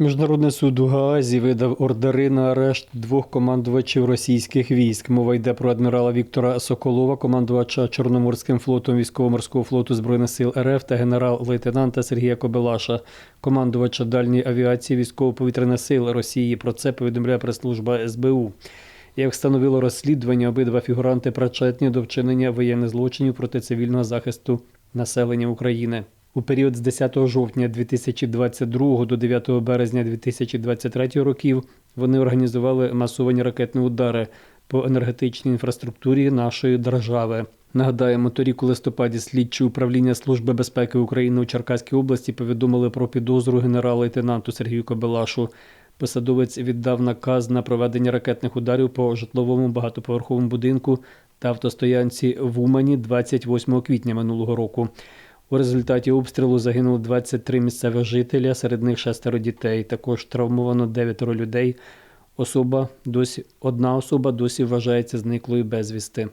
Міжнародний суд у Гаазі видав ордери на арешт двох командувачів російських військ. Мова йде про адмірала Віктора Соколова, командувача Чорноморським флотом військово-морського флоту збройних сил РФ та генерал-лейтенанта Сергія Кобелаша, командувача дальньої авіації військово-повітряних сил Росії. Про це повідомляє прес-служба СБУ. Як встановило розслідування, обидва фігуранти причетні до вчинення воєнних злочинів проти цивільного захисту населення України. У період з 10 жовтня 2022 до 9 березня 2023 років вони організували масовані ракетні удари по енергетичній інфраструктурі нашої держави. Нагадаємо, торік у листопаді слідчі управління Служби безпеки України у Черкаській області повідомили про підозру генерал-лейтенанту Сергію Кобелашу. Посадовець віддав наказ на проведення ракетних ударів по житловому багатоповерховому будинку та автостоянці в Умані 28 квітня минулого року. У результаті обстрілу загинуло 23 місцевих жителя, серед них шестеро дітей. Також травмовано дев'ятеро людей. Особа досі одна особа досі вважається зниклою безвісти.